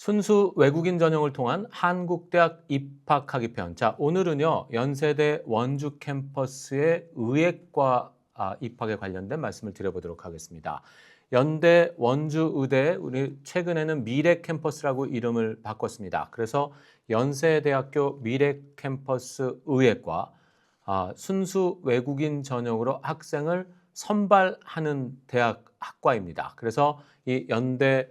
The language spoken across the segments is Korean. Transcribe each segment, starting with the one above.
순수 외국인 전형을 통한 한국대학 입학하기 편. 자, 오늘은요, 연세대 원주 캠퍼스의 의예과 아, 입학에 관련된 말씀을 드려보도록 하겠습니다. 연대 원주 의대 우리 최근에는 미래 캠퍼스라고 이름을 바꿨습니다. 그래서 연세대학교 미래 캠퍼스 의예과 아, 순수 외국인 전형으로 학생을 선발하는 대학 학과입니다. 그래서 이 연대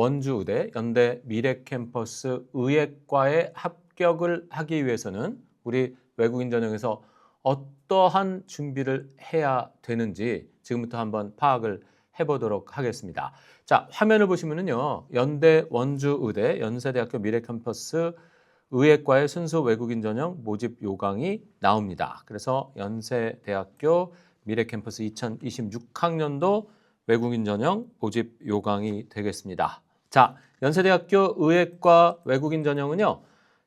원주의대, 연대 미래캠퍼스 의예과에 합격을 하기 위해서는 우리 외국인 전형에서 어떠한 준비를 해야 되는지 지금부터 한번 파악을 해보도록 하겠습니다. 자, 화면을 보시면은요, 연대 원주의대, 연세대학교 미래캠퍼스 의예과의 순수 외국인 전형 모집 요강이 나옵니다. 그래서 연세대학교 미래캠퍼스 2026학년도 외국인 전형 모집 요강이 되겠습니다. 자, 연세대학교 의예과 외국인 전형은요.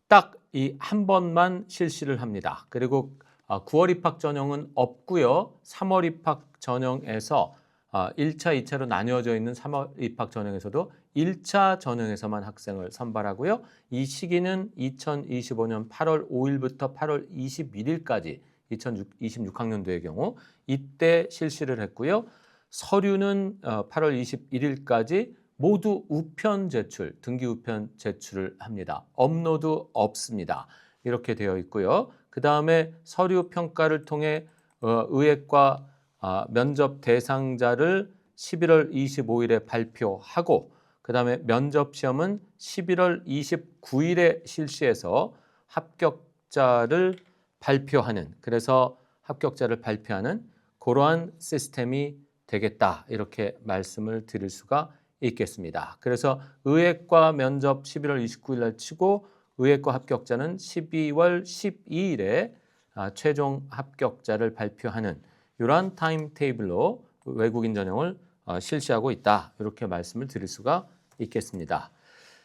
딱 이 한 번만 실시를 합니다. 그리고 9월 입학 전형은 없고요. 3월 입학 전형에서 1차, 2차로 나뉘어져 있는 3월 입학 전형에서도 1차 전형에서만 학생을 선발하고요. 이 시기는 2025년 8월 5일부터 8월 21일까지 2026학년도의 경우 이때 실시를 했고요. 서류는 8월 21일까지 모두 우편 제출, 등기 우편 제출을 합니다. 업로드 없습니다. 이렇게 되어 있고요. 그 다음에 서류 평가를 통해 어, 의예과 아, 면접 대상자를 11월 25일에 발표하고 그 다음에 면접 시험은 11월 29일에 실시해서 합격자를 발표하는 그래서 합격자를 발표하는 그러한 시스템이 되겠다 이렇게 말씀을 드릴 수가 있겠습니다. 그래서 의예과 면접 11월 29일 날 치고 의예과 합격자는 12월 12일에 아, 최종 합격자를 발표하는 이러한 타임 테이블로 외국인 전형을 어, 실시하고 있다. 이렇게 말씀을 드릴 수가 있겠습니다.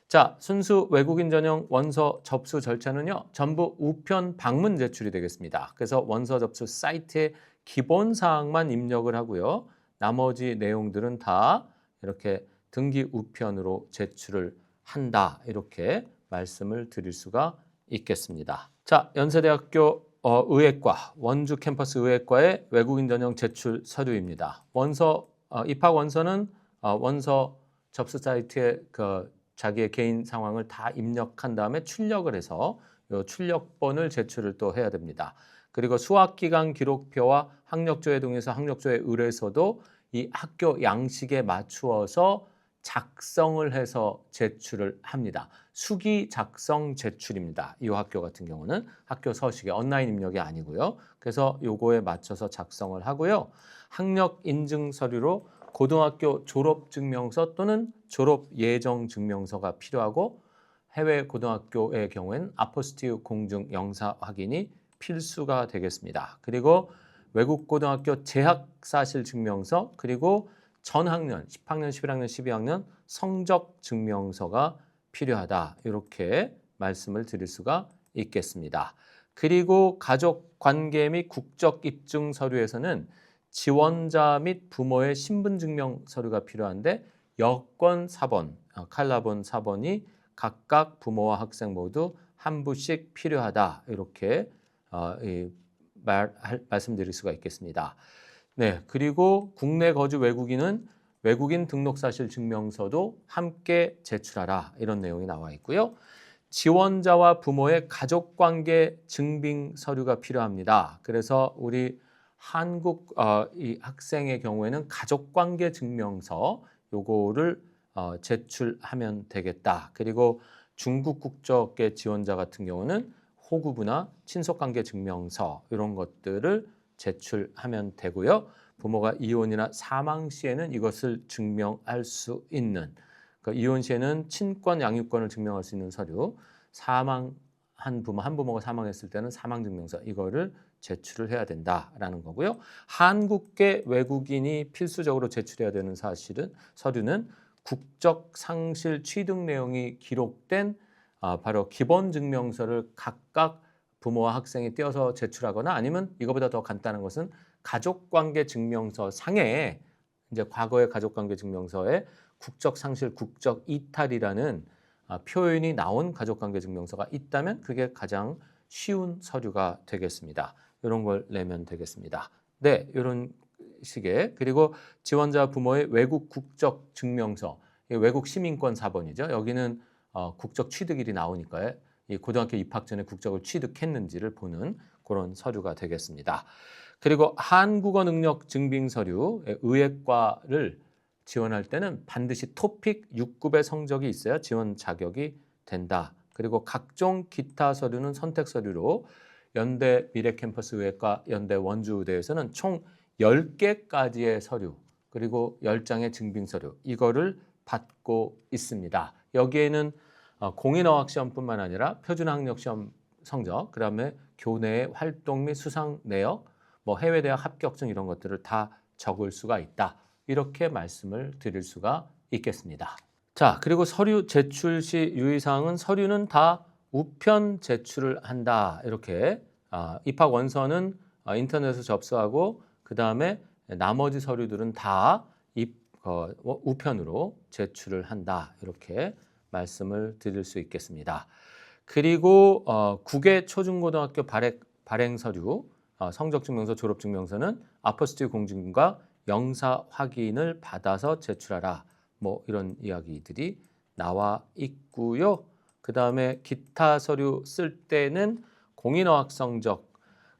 자, 순수 외국인 전형 원서 접수 절차는요. 전부 우편 방문 제출이 되겠습니다. 그래서 원서 접수 사이트에 기본 사항만 입력을 하고요. 나머지 내용들은 다 이렇게 등기 우편으로 제출을 한다. 이렇게 말씀을 드릴 수가 있겠습니다. 자, 연세대학교 어, 의예과 원주 캠퍼스 의예과의 외국인 전형 제출 서류입니다. 원서 어, 입학 원서는 어, 원서 접수 사이트에 그 자기의 개인 상황을 다 입력한 다음에 출력을 해서 요 출력본을 제출을 또 해야 됩니다. 그리고 수학 기간 기록표와 학력조회 등에서 학력조회 의뢰서도 이 학교 양식에 맞추어서 작성을 해서 제출을 합니다. 수기 작성 제출입니다. 이 학교 같은 경우는 학교 서식에 온라인 입력이 아니고요. 그래서 요거에 맞춰서 작성을 하고요. 학력 인증 서류로 고등학교 졸업 증명서 또는 졸업 예정 증명서가 필요하고 해외 고등학교의 경우에는 아포스티브 공증 영사 확인이 필수가 되겠습니다. 그리고 외국 고등학교 재학 사실 증명서 그리고 전 학년 10학년, 11학년, 12학년 성적 증명서가 필요하다. 이렇게 말씀을 드릴 수가 있겠습니다. 그리고 가족 관계 및 국적 입증 서류에서는 지원자 및 부모의 신분 증명 서류가 필요한데 여권 4번, 어, 칼라본 4번이 각각 부모와 학생 모두 한 부씩 필요하다. 이렇게 어, 말, 말씀드릴 수가 있겠습니다. 네, 그리고 국내 거주 외국인은 외국인 등록 사실 증명서도 함께 제출하라 이런 내용이 나와 있고요. 지원자와 부모의 가족 관계 증빙 서류가 필요합니다. 그래서 우리 한국 어, 이 학생의 경우에는 가족 관계 증명서 요거를 어, 제출하면 되겠다. 그리고 중국 국적의 지원자 같은 경우는 호구부나 친속관계 증명서 이런 것들을 제출하면 되고요. 부모가 이혼이나 사망 시에는 이것을 증명할 수 있는 그러니까 이혼 시에는 친권 양육권을 증명할 수 있는 서류 사망한 부모 한 부모가 사망했을 때는 사망 증명서 이거를 제출을 해야 된다라는 거고요. 한국계 외국인이 필수적으로 제출해야 되는 사실은 서류는 국적 상실 취득 내용이 기록된 아, 바로 기본 증명서를 각각 부모와 학생이 띄어서 제출하거나 아니면 이거보다 더 간단한 것은 가족관계 증명서 상에 이제 과거의 가족관계 증명서에 국적 상실, 국적 이탈이라는 아, 표현이 나온 가족관계 증명서가 있다면 그게 가장 쉬운 서류가 되겠습니다. 이런 걸 내면 되겠습니다. 네, 이런 식의 그리고 지원자 부모의 외국 국적 증명서, 외국 시민권 4번이죠. 여기는 어, 국적 취득일이 나오니까요. 이 고등학교 입학 전에 국적을 취득했는지를 보는 그런 서류가 되겠습니다. 그리고 한국어 능력 증빙 서류, 의예과를 지원할 때는 반드시 토픽 6급의 성적이 있어야 지원 자격이 된다. 그리고 각종 기타 서류는 선택 서류로 연대 미래 캠퍼스 의예과 연대 원주 의대에서는 총 10개까지의 서류 그리고 10장의 증빙 서류 이거를 받고 있습니다. 여기에는 어, 공인어학 시험뿐만 아니라 표준학력 시험 성적, 그 다음에 교내 활동 및 수상 내역, 뭐 해외 대학 합격증 이런 것들을 다 적을 수가 있다. 이렇게 말씀을 드릴 수가 있겠습니다. 자, 그리고 서류 제출 시 유의사항은 서류는 다 우편 제출을 한다. 이렇게 아, 입학 원서는 어, 인터넷에서 접수하고 그 다음에 나머지 서류들은 다 입, 어, 우편으로 제출을 한다. 이렇게 말씀을 드릴 수 있겠습니다. 그리고 어, 국외 초중고등학교 발행, 발행 서류, 어, 성적 증명서, 졸업 증명서는 아포스틸 공증과 영사 확인을 받아서 제출하라. 뭐 이런 이야기들이 나와 있고요. 그 다음에 기타 서류 쓸 때는 공인어학 성적,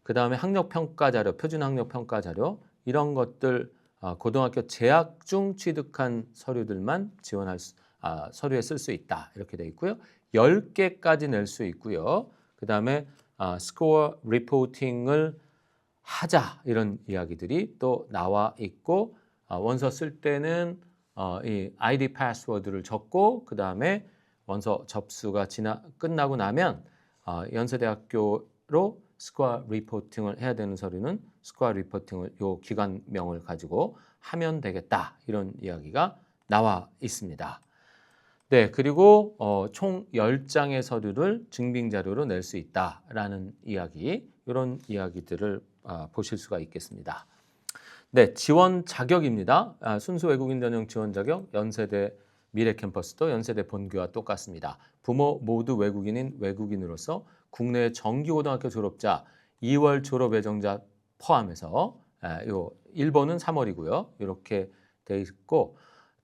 그 다음에 학력 평가 자료, 표준 학력 평가 자료 이런 것들 아, 고등학교 재학 중 취득한 서류들만 지원할 수, 아, 서류에 쓸 수 있다 이렇게 돼 있고요. 10개까지 낼 수 있고요. 그 다음에 아, 스코어 리포팅을 하자 이런 이야기들이 또 나와 있고 아, 원서 쓸 때는 어, 이 아이디 패스워드를 적고 그 다음에 원서 접수가 지나 끝나고 나면 어, 연세대학교로 스코어 리포팅을 해야 되는 서류는 스코어 리포팅을 요 기관명을 가지고 하면 되겠다 이런 이야기가 나와 있습니다. 네, 그리고 어, 총 10장의 서류를 증빙 자료로 낼 수 있다라는 이야기, 이런 이야기들을 아, 보실 수가 있겠습니다. 네, 지원 자격입니다. 아, 순수 외국인 전형 지원 자격, 연세대 미래 캠퍼스도 연세대 본교와 똑같습니다. 부모 모두 외국인인 외국인으로서 국내 정규고등학교 졸업자 2월 졸업 예정자 포함해서 아, 요 1번은 3월이고요. 이렇게 돼 있고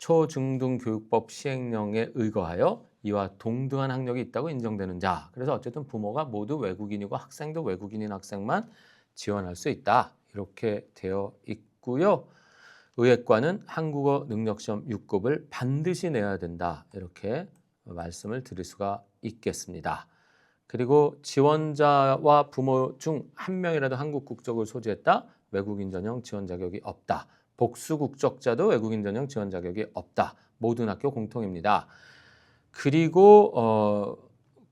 초중등 교육법 시행령에 의거하여 이와 동등한 학력이 있다고 인정되는 자. 그래서 어쨌든 부모가 모두 외국인이고 학생도 외국인인 학생만 지원할 수 있다. 이렇게 되어 있고요. 의예과는 한국어 능력시험 6급을 반드시 내야 된다. 이렇게 말씀을 드릴 수가 있겠습니다. 그리고 지원자와 부모 중 한 명이라도 한국 국적을 소지했다. 외국인 전형 지원 자격이 없다. 복수 국적자도 외국인 전형 지원 자격이 없다. 모든 학교 공통입니다. 그리고 어,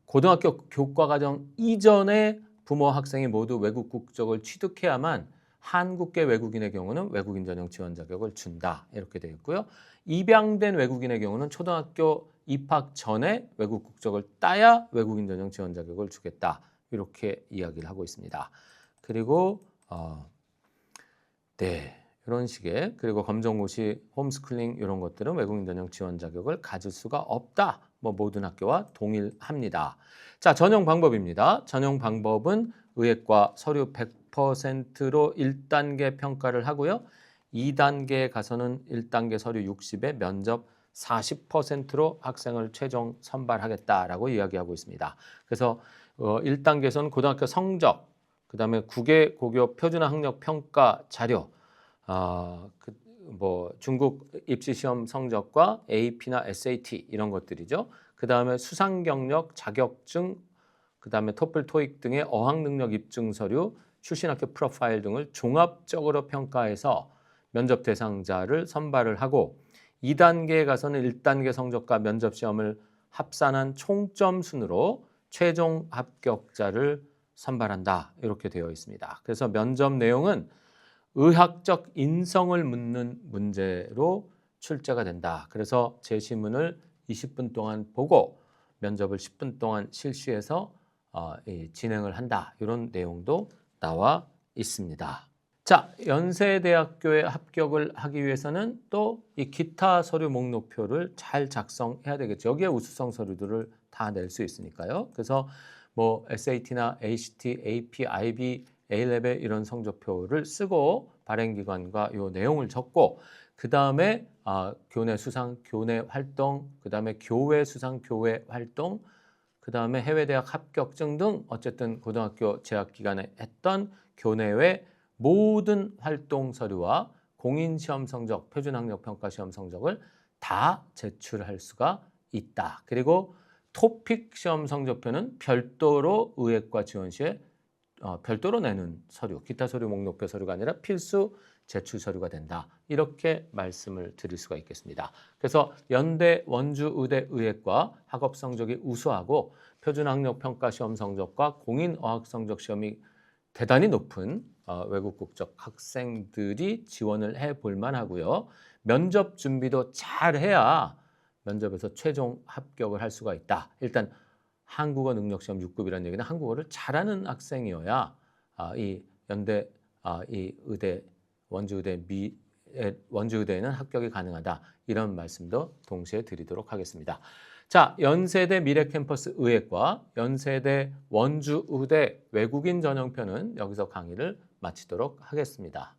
고등학교 교과 과정 이전에 부모 학생이 모두 외국 국적을 취득해야만 한국계 외국인의 경우는 외국인 전형 지원 자격을 준다 이렇게 되어 있고요. 입양된 외국인의 경우는 초등학교 입학 전에 외국 국적을 따야 외국인 전형 지원 자격을 주겠다 이렇게 이야기를 하고 있습니다. 그리고 어, 네 이런 식의 그리고 검정고시, 홈스쿨링 이런 것들은 외국인 전형 지원 자격을 가질 수가 없다. 뭐 모든 학교와 동일합니다. 자 전형 방법입니다. 전형 방법은 의예과 서류 100%로 1단계 평가를 하고요. 2단계에 가서는 1단계 서류 60에 면접 40%로 학생을 최종 선발하겠다라고 이야기하고 있습니다. 그래서 어, 1단계에서는 고등학교 성적, 그 다음에 국외 고교 표준화 학력 평가 자료, 아, 그, 뭐 중국 입시 시험 성적과 AP나 SAT 이런 것들이죠. 그 다음에 수상 경력, 자격증, 그 다음에 토플, 토익 등의 어학 능력 입증 서류, 출신 학교 프로파일 등을 종합적으로 평가해서 면접 대상자를 선발을 하고 2단계에 가서는 1단계 성적과 면접 시험을 합산한 총점 순으로 최종 합격자를 선발한다. 이렇게 되어 있습니다. 그래서 면접 내용은 의학적 인성을 묻는 문제로 출제가 된다. 그래서 제시문을 20분 동안 보고 면접을 10분 동안 실시해서 어, 이, 진행을 한다. 이런 내용도 나와 있습니다. 자, 연세대학교에 합격을 하기 위해서는 또 이 기타 서류 목록표를 잘 작성해야 되겠죠. 여기에 우수성 서류들을 다 낼 수 있으니까요. 그래서 뭐 SAT나 ACT, AP, IB, A-레벨 이런 성적표를 쓰고 발행기관과 요 내용을 적고 그 다음에 아, 교내 수상, 교내 활동, 그 다음에 교외 수상, 교외 활동, 그 다음에 해외 대학 합격증 등 어쨌든 고등학교 재학 기간에 했던 교내외 모든 활동 서류와 공인 시험 성적, 표준 학력 평가 시험 성적을 다 제출할 수가 있다. 그리고 토픽 시험 성적표는 별도로 의획과 지원 시에 어, 별도로 내는 서류, 기타 서류 목록표 서류가 아니라 필수 제출 서류가 된다. 이렇게 말씀을 드릴 수가 있겠습니다. 그래서 연대, 원주, 의대, 의획과 학업 성적이 우수하고 표준 학력 평가 시험 성적과 공인 어학 성적 시험이 대단히 높은 어, 외국 국적 학생들이 지원을 해 볼 만하고요. 면접 준비도 잘 해야 면접에서 최종 합격을 할 수가 있다. 일단 한국어 능력 시험 6급이라는 얘기는 한국어를 잘하는 학생이어야 아, 이 연대 아, 이 의대 원주 의대 미 에, 원주 의대에는 합격이 가능하다. 이런 말씀도 동시에 드리도록 하겠습니다. 자, 연세대 미래 캠퍼스 의학과 연세대 원주 의대 외국인 전형편은 여기서 강의를 마치도록 하겠습니다.